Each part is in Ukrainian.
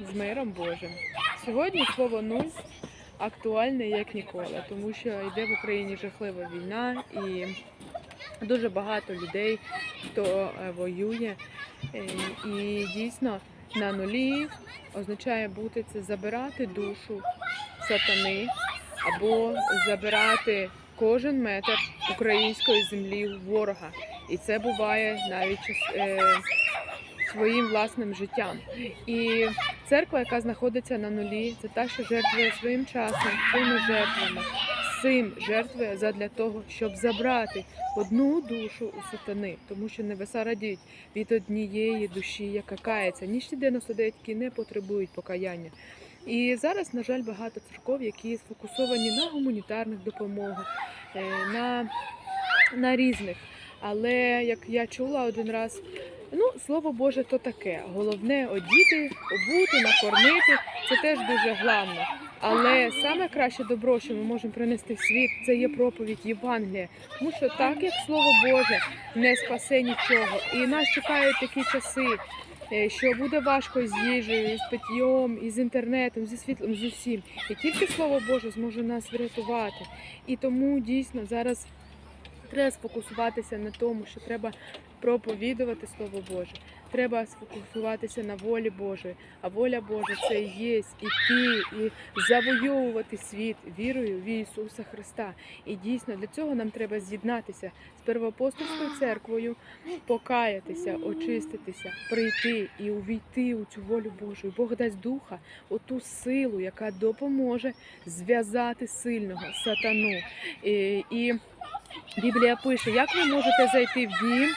з миром Божим. Сьогодні слово нуль актуальне як ніколи, тому що йде в Україні жахлива війна і дуже багато людей, хто е, воює. Е, І дійсно на нулі означає бути це забирати душу сатани або забирати кожен метр української землі ворога. І це буває навіть е, своїм власним життям. І церква, яка знаходиться на нулі, це та, що жертвує своїм часом, своїми жертвами, сим жертвує задля того, щоб забрати одну душу у сатани, тому що небеса радіють від однієї душі, яка кається. Ніж ті 99, які не потребують покаяння. І зараз, на жаль, багато церков, які сфокусовані на гуманітарних допомогах, е, на, на різних. Але як я чула один раз, ну слово Боже, то таке. Головне одіти, обути, накормити. Це теж дуже главно. Але саме краще добро, що ми можемо принести в світ, це є проповідь Євангелія. Тому що так як слово Боже не спасе нічого, і нас чекають такі часи, е, що буде важко з їжею, з питьом, і з інтернетом, зі світлом, з усім. І тільки слово Боже зможе нас врятувати. І тому дійсно зараз треба сфокусуватися на тому, що треба проповідувати Слово Боже. Треба сфокусуватися на волі Божої. А воля Божа це і є іти і завойовувати світ вірою в Ісуса Христа. І дійсно для цього нам треба з'єднатися з первоапостольською церквою, покаятися, очиститися, прийти і увійти у цю волю Божу. Бог дасть духа, оту силу, яка допоможе зв'язати сильного сатану. І, і Біблія пише, як ви можете зайти в дім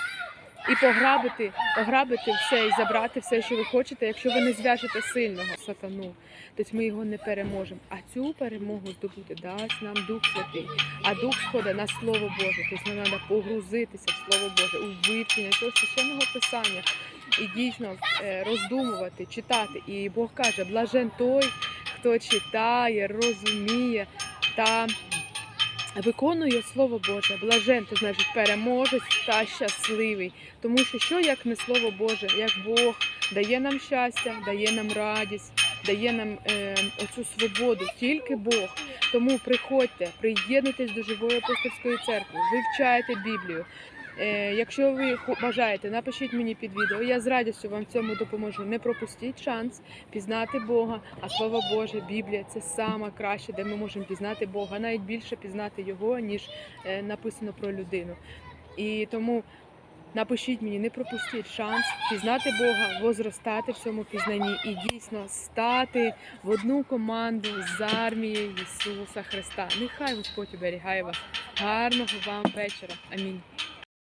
і пограбити, пограбити все і забрати все, що ви хочете, якщо ви не зв'яжете сильного сатану, тобто ми його не переможемо. А цю перемогу здобути дасть нам Дух Святий. А Дух сходить на Слово Боже. Тобто нам треба погрузитися в Слово Боже, у вивчення цього священного писання і дійсно е, роздумувати, читати. І Бог каже, блажен той, хто читає, розуміє та виконує Слово Боже. Блажен, то значить переможець та щасливий. Тому що що як не Слово Боже, як Бог дає нам щастя, дає нам радість, дає нам е, оцю свободу, тільки Бог. Тому приходьте, приєднуйтесь до живої апостольської церкви, вивчайте Біблію. Е, якщо ви бажаєте, напишіть мені під відео. Я з радістю вам в цьому допоможу. Не пропустіть шанс пізнати Бога. А слово Боже, Біблія це саме краще, де ми можемо пізнати Бога, навіть більше пізнати його, ніж е, написано про людину. І тому напишіть мені, не пропустіть шанс пізнати Бога, возростати в цьому пізнанні і дійсно стати в одну команду з армією Ісуса Христа. Нехай Господь оберігає вас. Гарного вам вечора. Амінь.